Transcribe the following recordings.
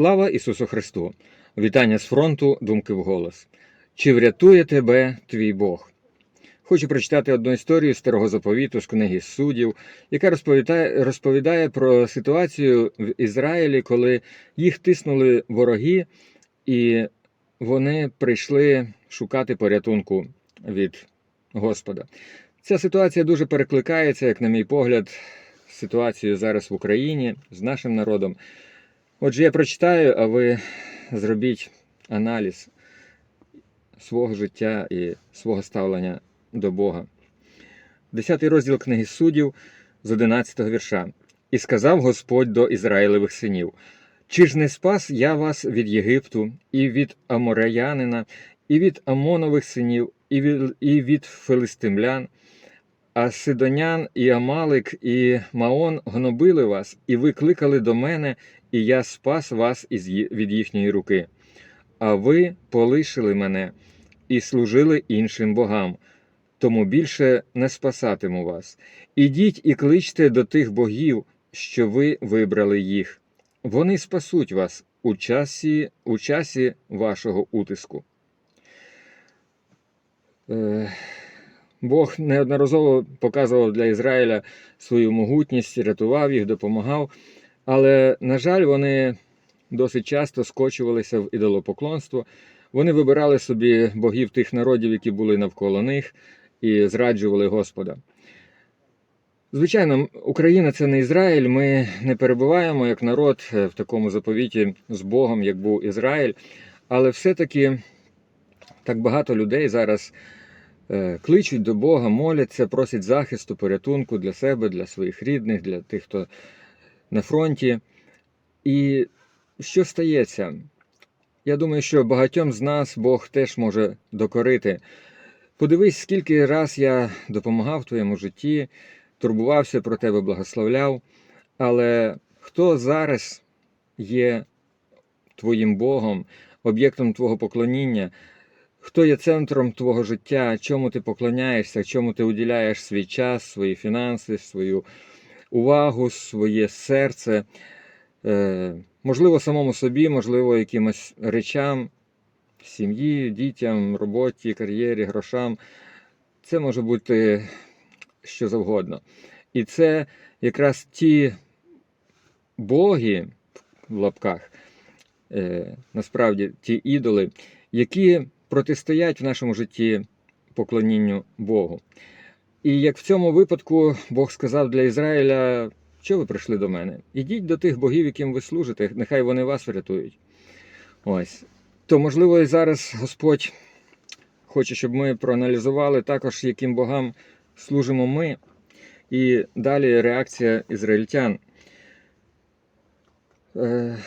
Слава Ісусу Христу! Вітання з фронту, думки вголос. Чи врятує тебе твій Бог? Хочу прочитати одну історію старого заповіту з книги суддів, яка розповідає, розповідає про ситуацію в Ізраїлі, коли їх тиснули вороги, і вони прийшли шукати порятунку від Господа. Ця ситуація дуже перекликається, як на мій погляд, з ситуацією зараз в Україні з нашим народом. Отже, я прочитаю, а ви зробіть аналіз свого життя і свого ставлення до Бога. Десятий розділ книги суддів з 11 вірша. І сказав Господь до Ізраїлевих синів: Чи ж не спас я вас від Єгипту, і від Амореянина, і від Амонових синів, і від, і від филистимлян? А Сидонян, і Амалик, і Маон гнобили вас, і ви кликали до мене, і я спас вас від їхньої руки. А ви полишили мене і служили іншим богам, тому більше не спасатиму вас. Ідіть і кличте до тих богів, що ви вибрали їх. Вони спасуть вас у часі, у часі вашого утиску. Е, Бог неодноразово показував для Ізраїля свою могутність, рятував їх, допомагав. Але, на жаль, вони досить часто скочувалися в ідолопоклонство. Вони вибирали собі богів тих народів, які були навколо них, і зраджували Господа. Звичайно, Україна це не Ізраїль. Ми не перебуваємо як народ е, в такому заповіті з Богом, як був Ізраїль. Але все-таки так багато людей зараз е, кличуть до Бога, моляться, просять захисту, порятунку для себе, для своїх рідних, для тих, хто на фронті. І що стається? Я думаю, що багатьом з нас Бог теж може докорити. Подивись, скільки раз я допомагав твоєму житті, турбувався про тебе, благословляв. Але хто зараз є твоїм Богом, об'єктом твого поклоніння? Хто є центром твого життя, чому ти поклоняєшся, чому ти уділяєш свій час, свої фінанси, свою увагу, своє серце, е, можливо, самому собі, можливо, якимось речам, сім'ї, дітям, роботі, кар'єрі, грошам. Це може бути що завгодно. І це якраз ті боги в лапках, е, насправді ті ідоли, які протистоять в нашому житті поклонінню Богу. І як в цьому випадку Бог сказав для Ізраїля, що ви прийшли до мене? Ідіть до тих богів, яким ви служите, нехай вони вас врятують. Ось. То, можливо, і зараз Господь хоче, щоб ми проаналізували також, яким богам служимо ми. І далі реакція ізраїльтян. Е,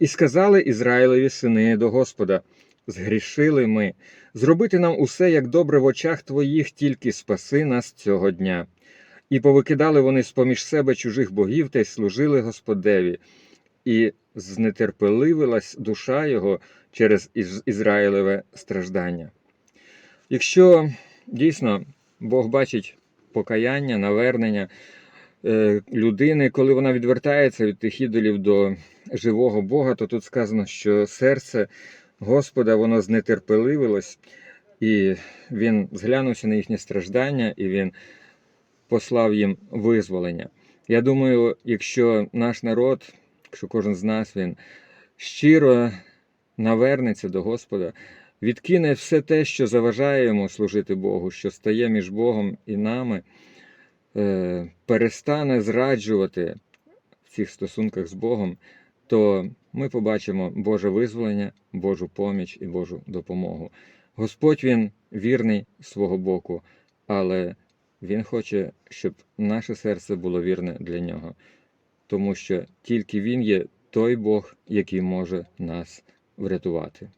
І сказали Ізраїлеві сини до Господа: згрішили ми, зробити нам усе як добре в очах твоїх, тільки спаси нас цього дня. І повикидали вони з поміж себе чужих богів та й служили Господеві, і знетерпеливилась душа його через Ізраїлеве страждання. Якщо дійсно Бог бачить покаяння, навернення е, людини, коли вона відвертається від тих ідолів до живого Бога, то тут сказано, що серце Господа воно знетерпеливилось, і він зглянувся на їхнє страждання, і він послав їм визволення. Я думаю, якщо наш народ, якщо кожен з нас він щиро навернеться до Господа, відкине все те, що заважає йому служити Богу, що стає між Богом і нами, е, перестане зраджувати в цих стосунках з Богом, то ми побачимо Боже визволення, Божу поміч і Божу допомогу. Господь Він вірний свого боку, але Він хоче, щоб наше серце було вірне для нього, тому що тільки Він є той Бог, який може нас врятувати.